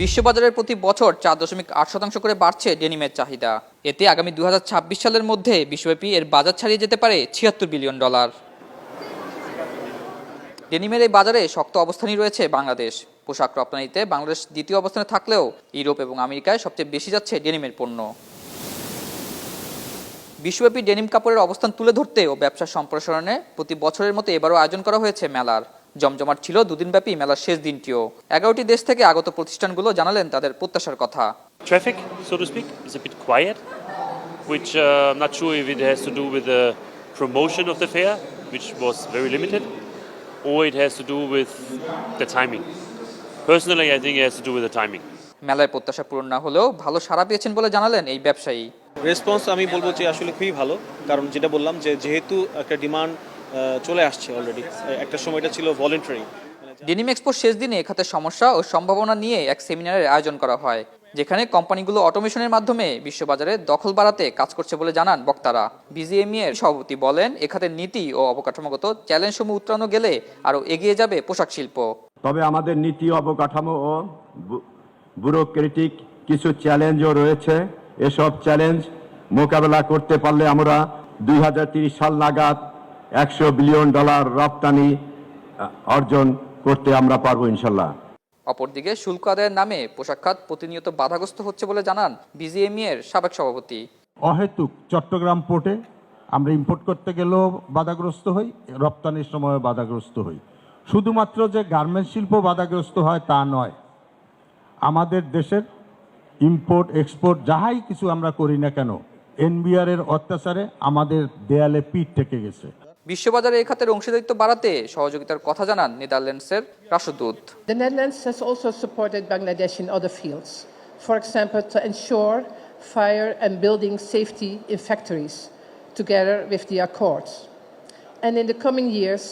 বিশ্ববাজারের প্রতি বছর চার দশমিক আট শতাংশ করে বাড়ছে ডেনিমের চাহিদা। এতে আগামী দু হাজার ছাব্বিশ সালের মধ্যে বিশ্বব্যাপী এর বাজার ছাড়িয়ে যেতে পারে ছিয়াত্তর বিলিয়ন ডলার। ডেনিমের এই বাজারে শক্ত অবস্থানই রয়েছে বাংলাদেশ। পোশাক রপ্তানিতে বাংলাদেশ দ্বিতীয় অবস্থানে থাকলেও ইউরোপ এবং আমেরিকায় সবচেয়ে বেশি যাচ্ছে ডেনিমের পণ্য। বিশ্বব্যাপী ডেনিম কাপড়ের অবস্থান তুলে ধরতে ও ব্যবসা সম্প্রসারণে প্রতি বছরের মতো এবারও আয়োজন করা হয়েছে মেলার। জমজমাট ছিল দুদিন ব্যাপী মেলার শেষ দিনটিও। এগারোটি দেশ থেকে আগত প্রতিষ্ঠানগুলো জানালেন তাদের প্রত্যাশার কথা। Traffic so to speak is a bit do with the promotion of the fair which was limited or it has do with the timing personally do with the timing মেলায় প্রত্যাশা পূরণ না হলেও ভালো সাড়া পেয়েছেন বলে জানালেন এই ব্যবসায়ী। রেসপন্স আমি বলব যে আসলে খুবই ভালো কারণ যেটা বললাম যে যেহেতু একটা ডিমান্ড চলে আসছে অলরেডি একটা সময় এটা ছিল ভলেন্টারি ডেনিম এক্সপোর শেষ দিনে এ খাতের সমস্যা ও সম্ভাবনা নিয়ে এক সেমিনারের আয়োজন করা হয় যেখানে কোম্পানিগুলো অটোমেশনের মাধ্যমে বিশ্ববাজারে দখল বাড়াতে কাজ করছে বলে জানান বক্তারা। বিজিএমই এর সভাপতি বলেন এ খাতের নীতি ও অবকাঠামোগত চ্যালেঞ্জসমূহ উত্তরানো গেলে আরও এগিয়ে যাবে পোশাক শিল্প। তবে আমাদের নীতি অবকাঠামো ও ব্যুরোক্রেটিক কিছু চ্যালেঞ্জও রয়েছে। এসব চ্যালেঞ্জ মোকাবেলা করতে পারলে আমরা দুই সাল নাগাদ একশো বিলিয়ন ডলার রপ্তানি অর্জন করতে আমরা পারব ইনশাল্লাহ। অপরদিকে শুল্ক আদায়ের নামে পোশাক খাত প্রতিনিয়ত বাধাগ্রস্ত হচ্ছে বলে জানান বিজিএমই এর সাবেক সভাপতি। অহেতুক চট্টগ্রাম পোর্টে আমরা ইম্পোর্ট করতে গেলেও বাধাগ্রস্ত হই রপ্তানির সময় বাধাগ্রস্ত হই। শুধুমাত্র যে গার্মেন্টস শিল্প বাধাগ্রস্ত হয় তা নয় আমাদের দেশের ইম্পোর্ট এক্সপোর্ট যাহাই কিছু আমরা করি না কেন এনবিআর এর অত্যাচারে আমাদের দেয়ালে পিঠ থেকে গেছে। বিশ্ববাজারে এ খাতের অংশীদারিত্ব বাড়াতে সহযোগিতার কথা জানান নেদারল্যান্ডসের রাষ্ট্রদূত The Netherlands has also supported Bangladesh in other fields, for example, to ensure fire and building safety in factories, together with the Accords. And in the coming years,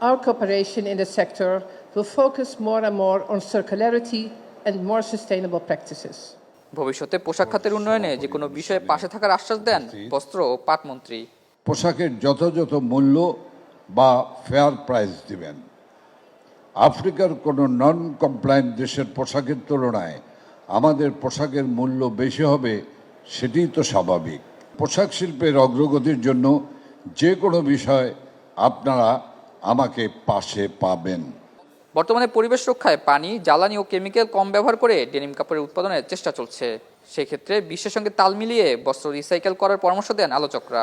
our cooperation in the sector will focus more and more on circularity and more sustainable practices. ভবিষ্যতে পোশাক খাতের উন্নয়নে যে কোনো বিষয়ে পাশে থাকার আশ্বাস দেন বস্ত্র ও পাট মন্ত্রী পোশাকের যথাযথ মূল্য বা ফেয়ার প্রাইস দিবেন। আফ্রিকার কোনো নন কমপ্লায়েন্ট দেশের পোশাকের তুলনায় আমাদের পোশাকের মূল্য বেশি হবে, সেটিই তো স্বাভাবিক। পোশাক শিল্পের অগ্রগতির জন্য যে কোনো বিষয় আপনারা আমাকে পাশে পাবেন। বর্তমানে পরিবেশ রক্ষায় পানি, জ্বালানি ও কেমিক্যাল কম ব্যবহার করে ডেনিম কাপড়ের উৎপাদনের চেষ্টা চলছে। সেক্ষেত্রে বিশ্বের সঙ্গে তাল মিলিয়ে বস্ত্র রিসাইকেল করার পরামর্শ দেন আলোচকরা।